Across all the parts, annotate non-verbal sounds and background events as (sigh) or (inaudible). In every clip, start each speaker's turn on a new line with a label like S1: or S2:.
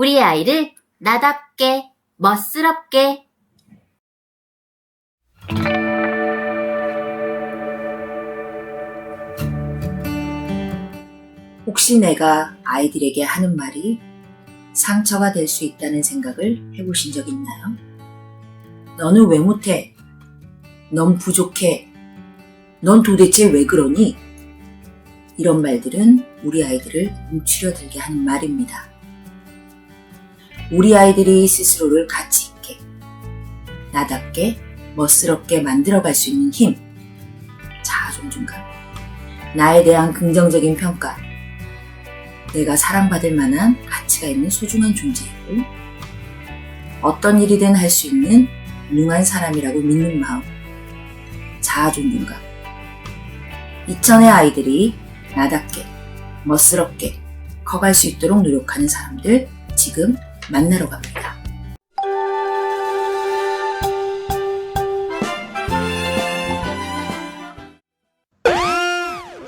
S1: 우리 아이를 나답게, 멋스럽게.
S2: 혹시 내가 아이들에게 하는 말이 상처가 될 수 있다는 생각을 해보신 적 있나요? 너는 왜 못해? 넌 부족해. 넌 도대체 왜 그러니? 이런 말들은 우리 아이들을 움츠려들게 하는 말입니다. 우리 아이들이 스스로를 가치 있게, 나답게, 멋스럽게 만들어갈 수 있는 힘, 자아 존중감, 나에 대한 긍정적인 평가, 내가 사랑받을 만한 가치가 있는 소중한 존재이고 어떤 일이든 할 수 있는 훌륭한 사람이라고 믿는 마음 자아 존중감. 이천의 아이들이 나답게 멋스럽게 커갈 수 있도록 노력하는 사람들 지금 만나러 갑니다.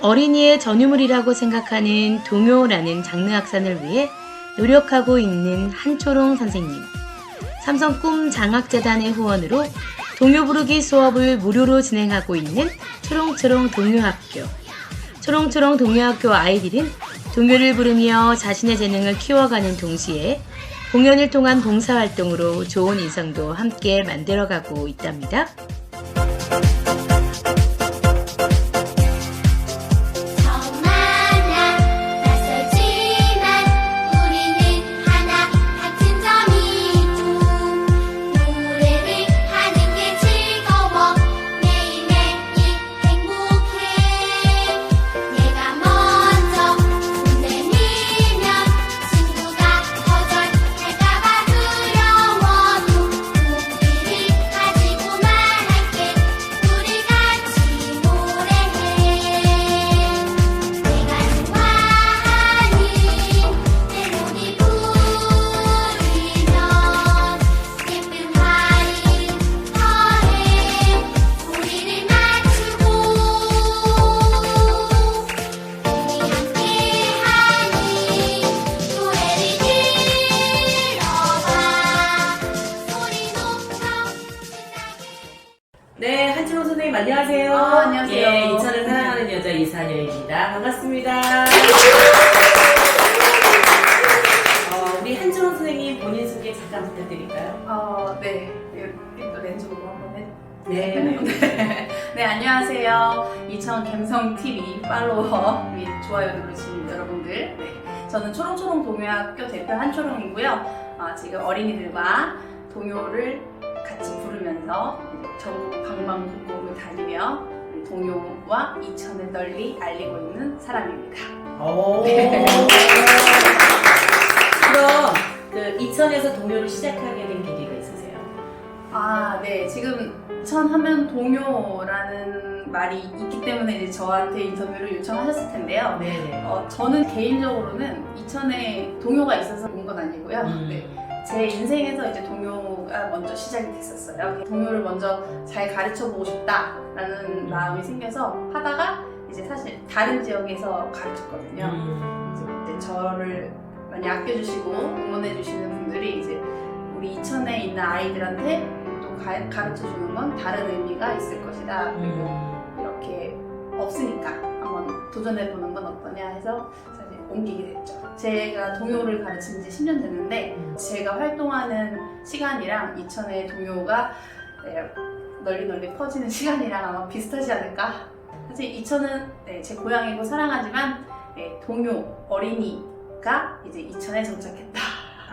S3: 어린이의 전유물이라고 생각하는 동요라는 장르 확산을 위해 노력하고 있는 한초롱 선생님. 삼성 꿈 장학재단의 후원으로 동요 부르기 수업을 무료로 진행하고 있는 초롱초롱 동요학교. 초롱초롱 동요학교 아이들은 동요를 부르며 자신의 재능을 키워가는 동시에 공연을 통한 봉사활동으로 좋은 인상도 함께 만들어가고 있답니다.
S4: 안녕하세요. 이천
S5: 갬성 TV 팔로워 및 좋아요 누르신 여러분들. 네, 저는 초롱초롱 동요학교 대표 한초롱이고요. 어, 지금 어린이들과 동요를 같이 부르면서 전국 방방곡곡을 다니며 동요와 이천을 널리 알리고 있는 사람입니다.
S4: 오.
S5: 네.
S4: 그럼 그 이천에서 동요를 시작하게 된 계기가 있으세요?
S5: 아, 네. 지금 이천 하면 동요라는 말이 있기 때문에 이제 저한테 인터뷰를 요청하셨을 텐데요.
S4: 네네.
S5: 어, 저는 개인적으로는 이천에 동요가 있어서 온 건 아니고요.
S4: 음.
S5: 네. 제 인생에서 이제 동요가 먼저 시작이 됐었어요. 동요를 먼저 잘 가르쳐 보고 싶다라는 마음이 생겨서 하다가 이제 사실 다른 지역에서 가르쳤거든요.
S4: 음.
S5: 이제 그때 저를 많이 아껴주시고 응원해주시는 분들이 이제 우리 이천에 있는 아이들한테 또 가, 가르쳐 주는 건 다른 의미가 있을 것이다. 그리고
S4: 음.
S5: 없으니까 한번 도전해보는 건 어떠냐 해서 사실 옮기게 됐죠. 제가 동요를 가르친 지 10년 됐는데
S4: 음.
S5: 제가 활동하는 시간이랑 이천의 동요가 네, 널리 널리 퍼지는 (laughs) 시간이랑 아마 비슷하지 않을까. 사실 이천은 네, 제 고향이고 사랑하지만 네, 동요 어린이가 이제 이천에 정착했다.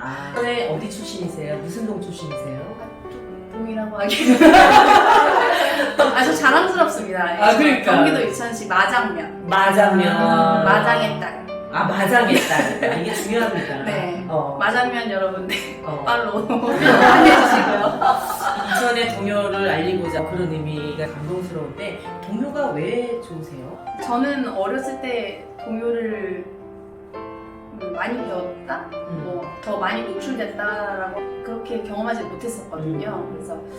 S4: 아, 이천에 어디 출신이세요? 무슨 동 출신이세요?
S5: 좀 동이라고 하기는 (laughs) (laughs) 아주 자랑스럽습니다.
S4: 아, 그러니까.
S5: 경기도 이천시 마장면.
S4: 마장면.
S5: 마장의 딸.
S4: 아, 마장의 딸. 아, 이게 중요합니다.
S5: 네.
S4: 어.
S5: 마장면 여러분들
S4: 어.
S5: 팔로우 해주시고요.
S4: 이천의 동요를 알리고자 그런 의미가 감동스러운데 동요가 왜 좋으세요?
S5: 저는 어렸을 때 동요를 음, 많이 배웠다, 뭐더 많이 노출됐다라고 그렇게 경험하지 못했었거든요. 그래서 어,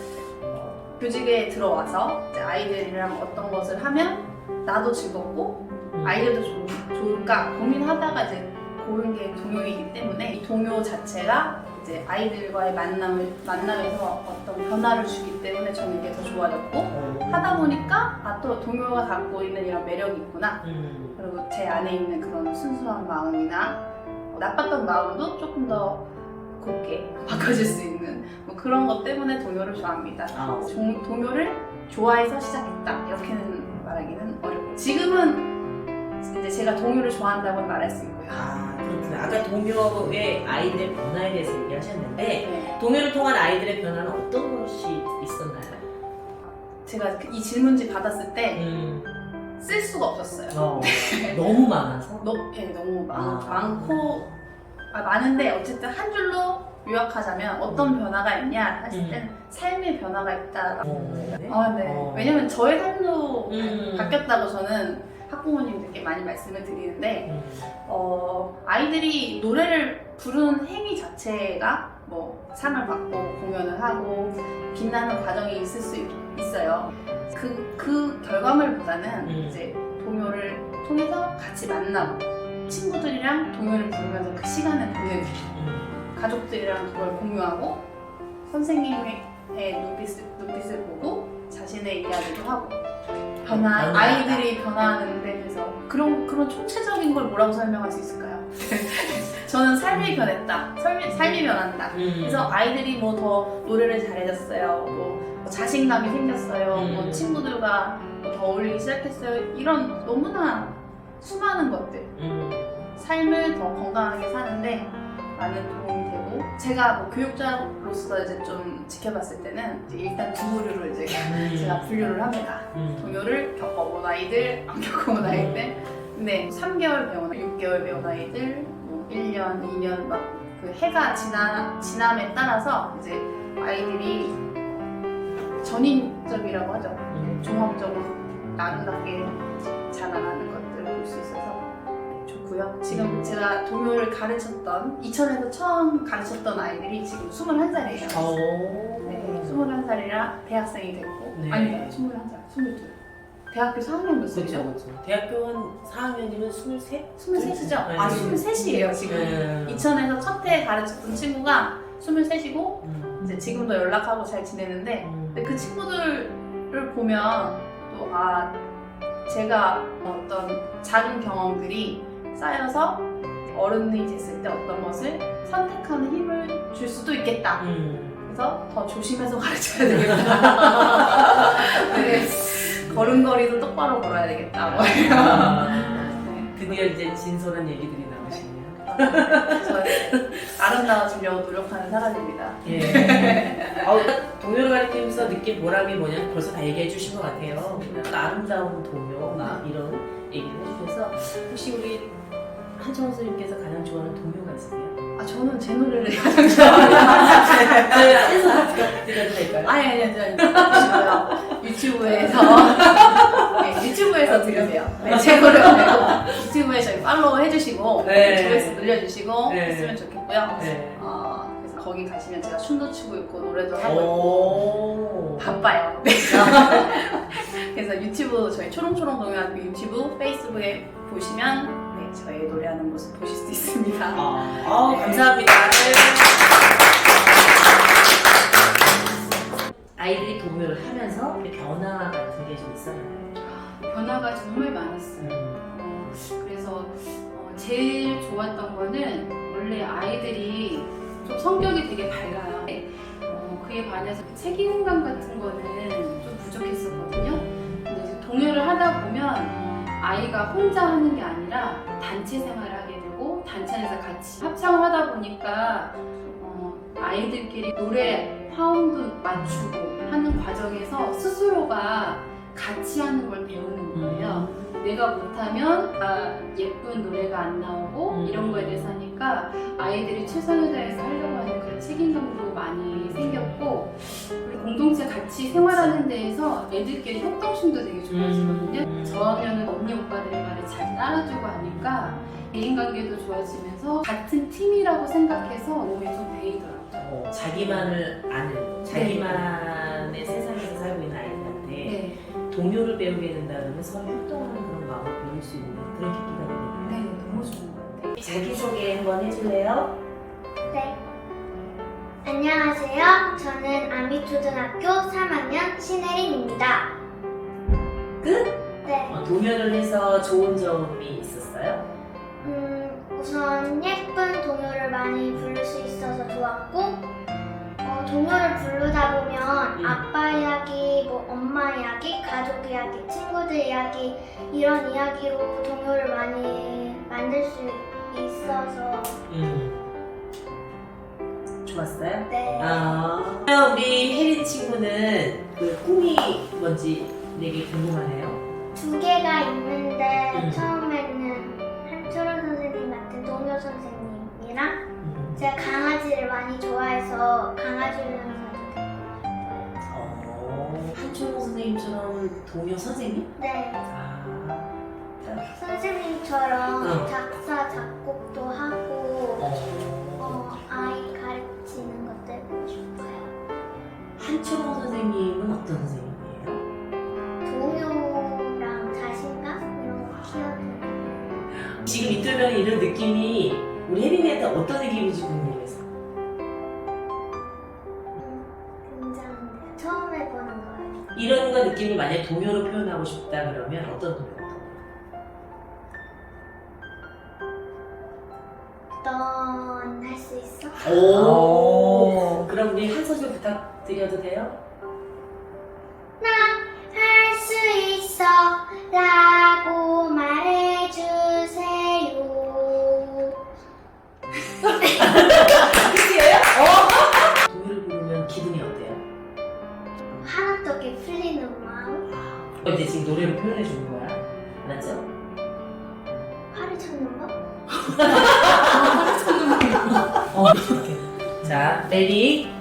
S5: 교직에 들어와서 이제 아이들이랑 어떤 것을 하면 나도 즐겁고
S4: 음.
S5: 아이들도 좋, 좋을까 고민하다가 이제 고른 게 동요이기 때문에 이 동요 자체가 이제 아이들과의 만남을 만남에서 어떤 변화를 주기 때문에 저는 이게 더 좋아졌고
S4: 어.
S5: 하다 보니까 아 또 동요가 갖고 있는 이런 매력이 있구나
S4: 음.
S5: 그리고 제 안에 있는 그런 순수한 마음이나 어, 나빴던 마음도 조금 더 곱게 바꿔줄 수 있는 뭐 그런 것 때문에 동요를 좋아합니다.
S4: 아.
S5: 종- 동요를 좋아해서 시작했다 이렇게는 말하기는 어렵고 지금은 이제 제가 동요를 좋아한다고 말할 수 있고요.
S4: 아 그렇구나. 아까 동요의 아이들의 변화에 대해서 얘기하셨는데
S5: 네.
S4: 동요를 통한 아이들의 변화는 어떤 것이 있었나요?
S5: 제가 그이 질문지 받았을 때쓸
S4: 음.
S5: 수가 없었어요.
S4: 어. 너무 많아서. (laughs)
S5: 너, 네, 너무 많,
S4: 아.
S5: 많고 아, 많은데 어쨌든 한 줄로 요약하자면 어떤 변화가 있냐 했을
S4: 음.
S5: 땐 삶의 변화가 있다.
S4: 어. 네.
S5: 아, 네.
S4: 어.
S5: 왜냐면 저의 삶도
S4: 음.
S5: 바뀌었다고 저는 학부모님들께 많이 말씀을 드리는데
S4: 음.
S5: 어, 아이들이 노래를 부르는 행위 자체가 뭐 상을 받고 공연을 하고 빛나는 과정이 있을 수 있, 어요 그, 그 결과물보다는
S4: 음.
S5: 이제 동요를 통해서 같이 만나고 친구들이랑 동요를 부르면서 그 시간을 보내고
S4: 음.
S5: 가족들이랑 그걸 공유하고 선생님의 눈빛을, 눈빛을 보고 자신의 이야기도 하고 변화. 아이들이 변화하는 데 대해서 그런 그런 총체적인 걸 뭐라고 설명할 수 있을까요? (laughs) 저는 삶이 변했다. 삶이, 삶이 변한다.
S4: 음.
S5: 그래서 아이들이 뭐 더 노래를 잘해졌어요. 뭐 자신감이 생겼어요.
S4: 음.
S5: 뭐 친구들과 뭐더 어울리기 시작했어요. 이런 너무나 수많은 것들.
S4: 음.
S5: 삶을 더 건강하게 사는데 많은 도움이 되고 제가 뭐 교육자로서 이제 좀 지켜봤을 때는 이제 일단 두 부류로 이제
S4: 음.
S5: 제가 분류를 합니다.
S4: 음.
S5: 동요를 겪어본 아이들, 안 겪어본 아이들. 근데 3개월 배운, 6개월 배운 아이들, 뭐 1년, 2년 막 그 해가 지나, 지남에 따라서 이제 아이들이 전인적이라고 하죠.
S4: 음.
S5: 종합적으로 아름답게 자라나는 것들을 볼 수 있어서 좋고요. 지금 제가 동요를 가르쳤던, 이천에서 처음 가르쳤던 아이들이 지금 21살이에요.
S4: 어.
S5: 네, 21살이라 대학생이 됐고
S4: 네.
S5: 아니 21살, 22 대학교 4학년 몇
S4: 그렇죠? 그렇죠. 대학교 한 4학년이면 23?
S5: 23이죠?
S4: 네.
S5: 아 23이에요 지금
S4: 네.
S5: 이천에서 첫해 가르쳤던 친구가 23이고
S4: 음.
S5: 이제 지금도 연락하고 잘 지내는데
S4: 음.
S5: 근데 그 친구들을 보면 또 아 제가 어떤 작은 경험들이 쌓여서 어른이 됐을 때 어떤 것을 선택하는 힘을 줄 수도 있겠다
S4: 음.
S5: 그래서 더 조심해서 가르쳐야 되겠다. (laughs) 네. 걸음걸이도 똑바로 걸어야 되겠다. 뭐 이런.
S4: 아.
S5: 네.
S4: 드디어 이제 진솔한 얘기들이.
S5: 아름다워지려고 노력하는 사람입니다.
S4: 예. 아우, 동요를 가르치면서 느낀 보람이 뭐냐면 벌써 다 얘기해 주신 것 같아요. 약간 아름다운 막 이런 얘기를 해주셔서 혹시 우리 한정원 선생님께서 가장 좋아하는 동요가 있으세요?
S5: 아 저는 제 노래를 가장 좋아합니다.
S4: 안에서 드려도 될까요?
S5: 아니 아니 아니 유튜브에서 네, 유튜브에서 들으세요. 네, 제 노래 말고 유튜브에 저희 팔로우 해주시고
S4: 네.
S5: 조회수 늘려주시고
S4: 네.
S5: 했으면 좋겠고요.
S4: 네.
S5: 어, 그래서 거기 가시면 제가 춤도 추고 있고 노래도 하고
S4: 어.
S5: 있고
S4: 오.
S5: 바빠요. 그래서 유튜브 저희 초롱초롱 동요학교 유튜브 페이스북에 보시면 네, 저희 노래하는 모습 보실 수 있습니다.
S4: 아, 아,
S5: 네.
S4: 감사합니다. 아이들이 동요를 하면서 변화 같은 게 좀 있었나요?
S6: 변화가 정말 많았어요. 어, 그래서 어, 제일 좋았던 거는 원래 아이들이 좀 성격이 되게 밝아요. 어, 그에 반해서 책임감 같은 거는 좀 부족했었거든요. 근데 이제 동요를 하다 보면 아이가 혼자 하는 게 아니라 단체 생활을 하게 되고 단체 안에서 같이 합창을 하다 보니까 어, 아이들끼리 노래 화음도 맞추고 하는 과정에서 스스로가 같이 하는 걸 배우는 거예요. 내가 못하면 아, 예쁜 노래가 안 나오고
S4: 음.
S6: 이런 거에 대해서 하니까 아이들이 최선을 다해서 하려고 하는 책임감도 많이 생겼고 그리고 공동체 같이 생활하는 데에서 애들끼리 협동심도 되게 좋아지거든요.
S4: 음.
S6: 저하면은 언니 오빠들의 말을 잘 따라주고 하니까 대인관계도 좋아지면서 같은 팀이라고 생각해서 몸에 좀 배이더라고요.
S4: 어, 자기만을 아는, 자기만의 세상에서 살고 있는 아이들한테
S6: 네,
S4: 동요를 배우게 된다 그러면 서로 협동하는 그런 마음을 배울 수 있는 그런 계기가 되거든요.
S6: 네, 너무 좋은 것 같아요.
S4: 자기소개 한번 해줄래요?
S7: 네. 안녕하세요. 저는 아미초등학교 3학년 신혜린입니다.
S4: 끝?
S7: 네.
S4: 어, 동요를 해서 좋은 점이 있었어요?
S7: 음, 우선 예쁜 동요를 많이 부를 수 있어서 좋았고, 어, 동요를 부르다 보면
S4: 음.
S7: 아빠 이야기, 뭐 엄마 이야기, 가족 이야기, 친구들 이야기 이런 이야기로 동요를 많이 만들 수 있어서
S4: 음. 좋았어요?
S7: 네.
S4: 아, 우리 혜린 친구는 그 꿈이 뭔지 되게 궁금하네요.
S7: 두 개가 있는데
S4: 음.
S7: 처음에는 한초롱 선생님 같은 동요 선생님이랑
S4: 음.
S7: 제가 강아지를 많이 좋아해서 강아지 명사도 되고 싶어요.
S4: 어, 한초롱 선생님처럼 동요 선생님?
S7: 네,
S4: 아,
S7: 선생님처럼
S4: 응.
S7: 작사 작곡도 하고
S4: 어.
S7: 어, 아이 가르치
S4: 한초롱 선생님은 어떤 선생님이에요?
S7: 동요랑 자신감 이런 거 키워주는 (laughs)
S4: 지금 인터뷰하는 이런 느낌이 우리 혜린이한테 어떤 느낌인지 궁금해서.
S7: 음, 굉장한데요. 처음 해보는 거예요.
S4: 이런 거 느낌이 만약 동요로 표현하고 싶다 그러면 어떤 동요?
S7: 넌 할 수 있어?
S4: 오. 그럼 우리 한 소절 부탁드려도 돼요?
S7: 할수 있어 라고 말해주세요
S4: 끝이에요? 어? 동요를 부르면 기분이 어때요?
S7: 하나떡에 풀리는 마음
S4: 근데 지금 노래로 표현해 주는 거야. 알았죠? (laughs)
S7: 화를 찾는 거?
S4: 어, 오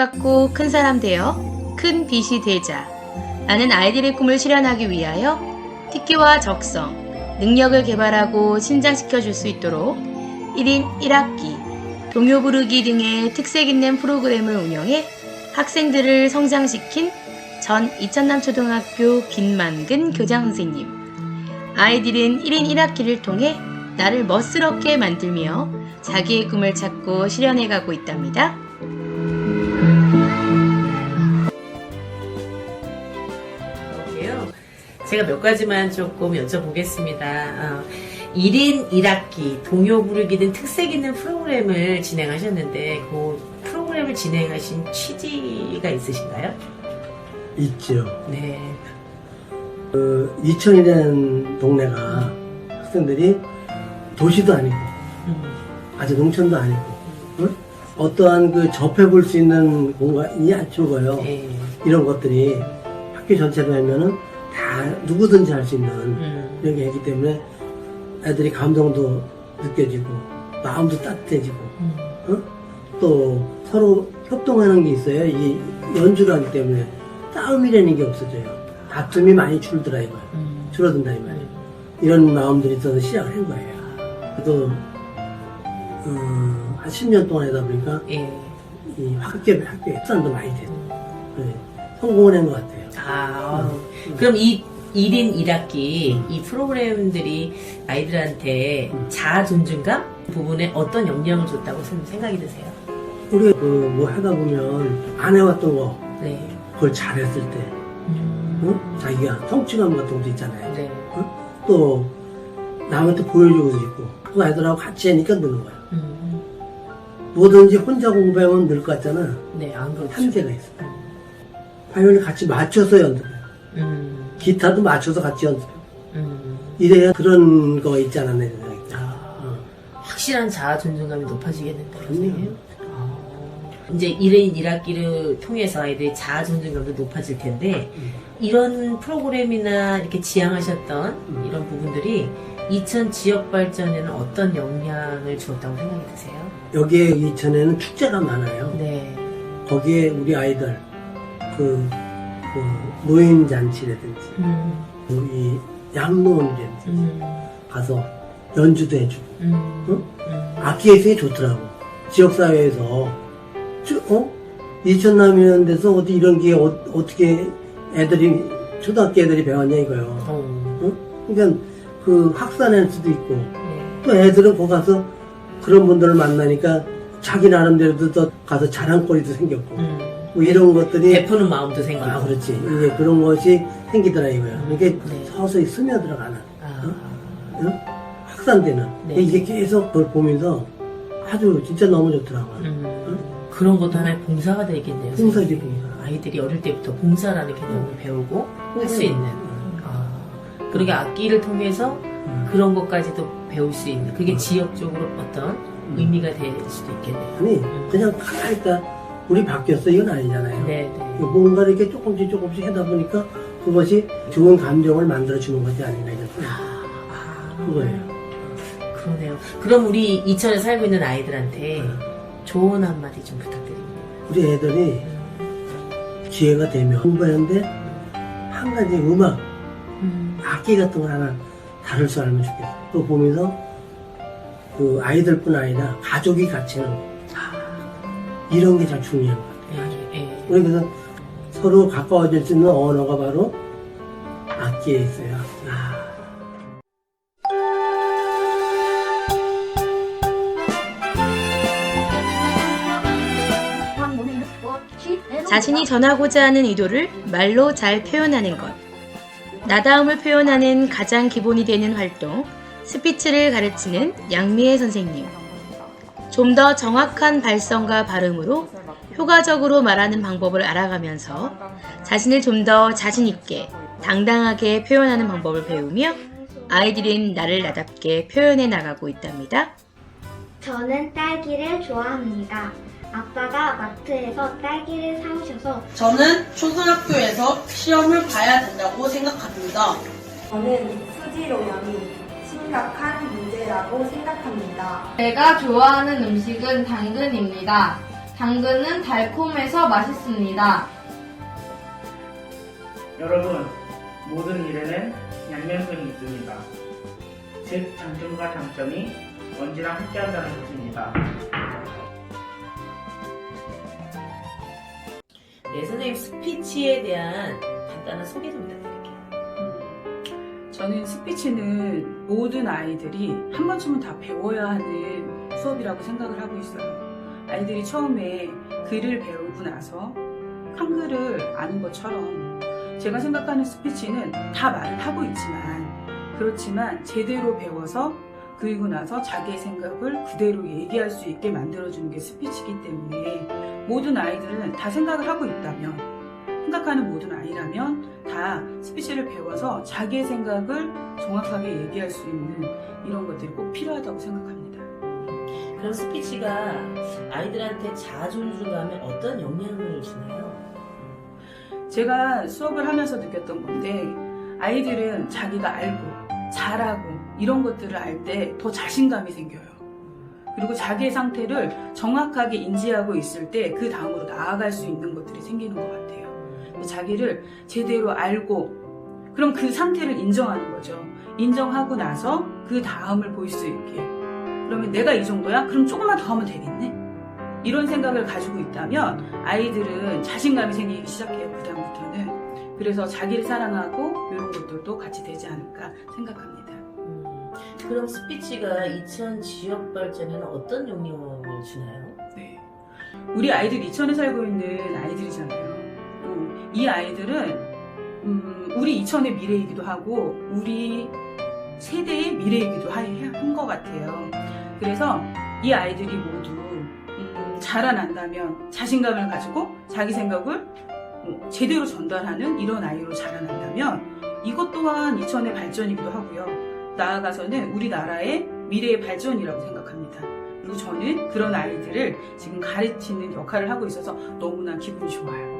S3: 갖고 큰 사람 되어 큰 빛이 되자. 나는 아이들의 꿈을 실현하기 위하여 특기와 적성, 능력을 개발하고 신장시켜 줄 수 있도록 1인 1학기, 동요 부르기 등의 특색 있는 프로그램을 운영해 학생들을 성장시킨 전 이천남초등학교 김만근 교장 선생님. 아이들은 1인 1학기를 통해 나를 멋스럽게 만들며 자기의 꿈을 찾고 실현해 가고 있답니다.
S4: 제가 몇 가지만 조금 여쭤보겠습니다. 어, 1인 1학기 동요 부르기 등 특색 있는 프로그램을 진행하셨는데 그 프로그램을 진행하신 취지가 있으신가요?
S8: 있죠.
S4: 네.
S8: 이천이라는 동네가 학생들이 도시도 아니고
S4: 음,
S8: 아주 농촌도 아니고 응? 어떠한 그 접해볼 수 있는 공간이 안 적어요.
S4: 네.
S8: 이런 것들이 학교 전체로 하면은 다 누구든지 할 수 있는
S4: 음,
S8: 이런 게 있기 때문에 애들이 감동도 느껴지고 마음도 따뜻해지고
S4: 음,
S8: 또 서로 협동하는 게 있어요. 이 연주를 하기 때문에 싸움이라는 게 없어져요. 다툼이 많이 줄더라 이거예요.
S4: 음.
S8: 줄어든다 이 말이에요. 이런 마음들이 있어서 시작을 한 거예요. 그래도 음, 한 10년 동안 하다 보니까
S4: 예.
S8: 이 학교 학교 협상도 많이 되고 네, 성공을 한 것 같아요.
S4: 아, 그럼 이 1인 1학기 이 프로그램들이 아이들한테
S8: 음.
S4: 자아 존중감 부분에 어떤 영향을 줬다고 생- 생각이 드세요?
S8: 우리가 그뭐 하다 보면 안 해왔던 거
S4: 네.
S8: 그걸 잘했을 때
S4: 음,
S8: 어? 자기가 성취감 같은 것도 있잖아요.
S4: 네.
S8: 또 남한테 보여주고도 있고 그 아이들하고 같이 하니까 느는 거야.
S4: 음.
S8: 뭐든지 혼자 공부하면 늘 것 같잖아.
S4: 네, 안 그렇죠.
S8: 한계가 있어. 바이올린 같이 맞춰서 연습해.
S4: 음.
S8: 기타도 맞춰서 같이 연습해.
S4: 음.
S8: 이래야 그런 거 있잖아, 내 생각에.
S4: 아, 확실한 자아 존중감이 높아지겠는데요. 선생님? 아, 이제 1인 1학기를 통해서 아이들의 자아 존중감도 높아질 텐데,
S8: 음.
S4: 이런 프로그램이나 이렇게 지향하셨던
S8: 음.
S4: 이런 부분들이 이천 지역 발전에는 어떤 영향을 주었다고 생각이 드세요?
S8: 여기에 이천에는 축제가 많아요.
S4: 네.
S8: 거기에 우리 아이들 그, 그 노인 잔치라든지
S4: 음,
S8: 뭐이 양로원이라든지
S4: 음,
S8: 가서 연주도 해주고
S4: 음,
S8: 응?
S4: 음.
S8: 악기 예술이 좋더라고. 지역 사회에서 어 이천남이라는 데서 어디 이런 게 어, 떻게 애들이 초등학교 애들이 배웠냐 이거요.
S4: 어,
S8: 그러니까 그 확산할 수도 있고
S4: 네.
S8: 또 애들은 거기 가서 그런 분들을 만나니까 자기 나름대로도 또 가서 자랑거리도 생겼고
S4: 음.
S8: 뭐 이런 것들이
S4: 베푸는 마음도 생기고.
S8: 아 그렇지 이게 그런 것이 생기더라 이거야 이게
S4: 네.
S8: 서서히 스며들어가는
S4: 아,
S8: 응? 확산되는
S4: 네.
S8: 이게 계속 그걸 보면서 아주 진짜 너무 좋더라고
S4: 음, 그런 것도 하나의 봉사가 되겠네요.
S8: 봉사지. 봉사.
S4: 아이들이 어릴 때부터 봉사라는 개념을 배우고 할 수 있는. 아, 그러게 악기를 통해서
S8: 음.
S4: 그런 것까지도 배울 수 있는. 그게
S8: 음.
S4: 지역적으로 어떤 의미가 될 수도 있겠네요.
S8: 아니 그냥 가만히 있다 우리 바뀌었어 이건 아니잖아요
S4: 네, 네.
S8: 뭔가 이렇게 조금씩 조금씩 하다 보니까 그것이 좋은 감정을 만들어주는 것이 아닌가 이런
S4: 아,
S8: 그거예요
S4: 그러네요. 그럼 우리 이천에 살고 있는 아이들한테 좋은 한마디 좀 부탁드립니다.
S8: 우리 애들이 기회가 되면 공부하는데 한 가지 음악
S4: 음,
S8: 악기 같은 걸 하나 다룰 줄 알면 좋겠어. 또 보면서 그 아이들뿐 아니라 가족이 갖추는 거. 이런 게 참 중요한 것 같아요.
S4: 예, 예.
S8: 그래서 서로 가까워질 수 있는 언어가 바로 악기에 있어요. 악기.
S3: 자신이 전하고자 하는 의도를 말로 잘 표현하는 것. 나다움을 표현하는 가장 기본이 되는 활동, 스피치를 가르치는 양미애 선생님. 좀 더 정확한 발성과 발음으로 효과적으로 말하는 방법을 알아가면서 자신을 좀 더 자신있게, 당당하게 표현하는 방법을 배우며 아이들은 나를 나답게 표현해 나가고 있답니다.
S7: 저는 딸기를 좋아합니다. 아빠가 마트에서 딸기를 사오셔서
S9: 저는 초등학교에서 시험을 봐야 된다고 생각합니다.
S10: 저는 수지로염이 심각한 문제라고 생각합니다.
S11: 제가 좋아하는 음식은 당근입니다. 당근은 달콤해서 맛있습니다.
S12: 여러분, 모든 일에는 양면성이 있습니다. 즉, 장점과 장점이 언제나 함께한다는 것입니다.
S4: 네, 선생님 스피치에 대한 간단한 소개 좀 부탁드릴게요.
S13: 저는 스피치는 모든 아이들이 한 번쯤은 다 배워야 하는 수업이라고 생각을 하고 있어요. 아이들이 처음에 글을 배우고 나서 한글을 아는 것처럼 제가 생각하는 스피치는 다 말을 하고 있지만 그렇지만 제대로 배워서 그리고 나서 자기의 생각을 그대로 얘기할 수 있게 만들어주는 게 스피치이기 때문에 모든 아이들은 다 생각을 하고 있다면 생각하는 모든 아이라면 다 스피치를 배워서 자기의 생각을 정확하게 얘기할 수 있는 이런 것들이 꼭 필요하다고 생각합니다.
S4: 그럼 스피치가 아이들한테 자아 존중감에 어떤 영향을 주나요?
S13: 제가 수업을 하면서 느꼈던 건데 아이들은 자기가 알고 잘하고 이런 것들을 알 때 더 자신감이 생겨요. 그리고 자기의 상태를 정확하게 인지하고 있을 때 그 다음으로 나아갈 수 있는 것들이 생기는 것 같아요. 자기를 제대로 알고 그럼 그 상태를 인정하는 거죠. 인정하고 나서 그 다음을 볼 수 있게. 그러면 내가 이 정도야? 그럼 조금만 더 하면 되겠네? 이런 생각을 가지고 있다면 아이들은 자신감이 생기기 시작해요. 그 다음부터는. 그래서 자기를 사랑하고 이런 것들도 같이 되지 않을까 생각합니다.
S4: 음, 그럼 스피치가 이천 지역 발전에는 어떤 영향을 주나요?
S13: 네. 우리 아이들 이천에 살고 있는 아이들이잖아요. 음, 이 아이들은 음, 우리 이천의 미래이기도 하고 우리 세대의 미래이기도 한 것 같아요. 그래서 이 아이들이 모두 음, 자라난다면 자신감을 가지고 자기 생각을 어, 제대로 전달하는 이런 아이로 자라난다면 이것 또한 이천의 발전이기도 하고요. 나아가서는 우리나라의 미래의 발전이라고 생각합니다. 그리고 저는 그런 아이들을 지금 가르치는 역할을 하고 있어서 너무나 기분이 좋아요.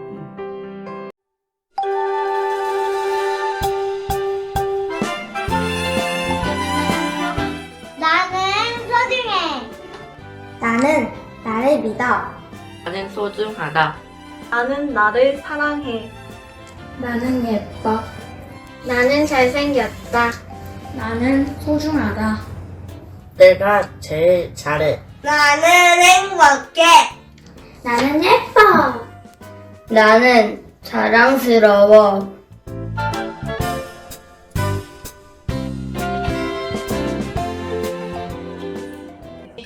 S7: 믿어.
S11: 나는 소중하다.
S10: 나는 나를 사랑해.
S7: 나는 예뻐. 나는 잘생겼다. 나는 소중하다.
S11: 내가 제일 잘해.
S7: 나는 행복해. 나는 예뻐. 나는 자랑스러워.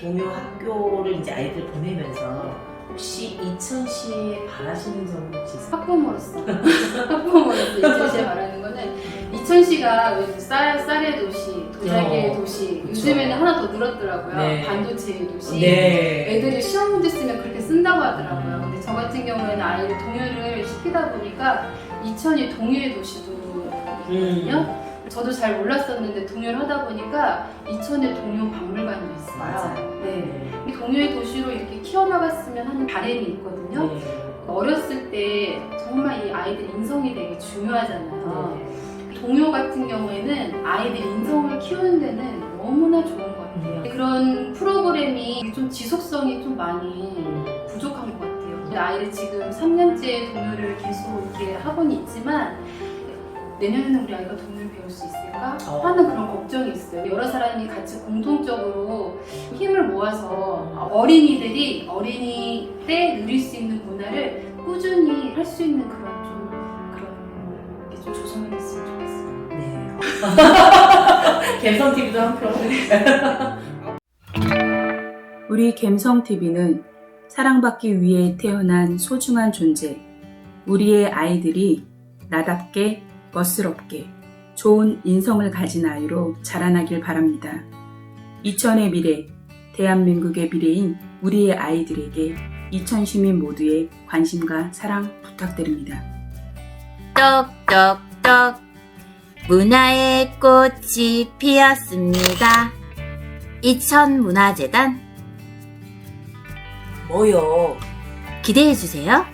S4: 동요 학교를 이제 아이들 보내면서 혹시 이천시에 바라시는 점 혹시 있어요?
S6: 학부모로서 (laughs) 학부모로서 이천시에 말하는 거는 이천시가 왜 쌀, 쌀의 도시, 도자기의
S4: 어,
S6: 도시
S4: 그쵸.
S6: 요즘에는 하나 더 늘었더라고요
S4: 네.
S6: 반도체의 도시
S4: 네.
S6: 애들이 시험 문제 쓰면 그렇게 쓴다고 하더라고요 근데 저 같은 경우에는 아이를 동요를 시키다 보니까 이천이 동요의 도시도거든요
S4: 음.
S6: 저도 잘 몰랐었는데 동요를 하다 보니까 이천에 동요 박물관도 있어요
S4: 맞아요.
S6: 네. 이 동요의 도시로 이렇게 키워나갔으면 하는 바람이 있거든요
S4: 네.
S6: 어렸을 때 정말 이 아이들 인성이 되게 중요하잖아요.
S4: 네.
S6: 동요 같은 경우에는 아이들 인성을 키우는 데는 너무나 좋은 것 같아요. 그런 프로그램이 좀 지속성이 좀 많이 부족한 것 같아요. 아이를 지금 3년째 동요를 계속 이렇게 학원이 있지만 내년에는 우리 아이가 동요를 배울 수 있을까
S4: 어.
S6: 하는 그런 걱정이 있어요. 여러 사람이 같이 공통적으로 힘을 모아서 어린이들이 어린이 때 누릴 수 있는 문화를 꾸준히 할 수 있는 그런 좀 그런 게 좀 조성이 됐으면 좋겠어요.
S4: 네. (laughs) 갬성 TV도 한 표. (laughs)
S2: 우리 갬성TV는 사랑받기 위해 태어난 소중한 존재, 우리의 아이들이 나답게, 멋스럽게, 좋은 인성을 가진 아이로 자라나길 바랍니다. 이천의 미래, 대한민국의 미래인 우리의 아이들에게 이천 시민 모두의 관심과 사랑 부탁드립니다.
S1: 똑똑똑 문화의 꽃이 피었습니다. 이천 문화재단
S2: 뭐요?
S10: 기대해 주세요.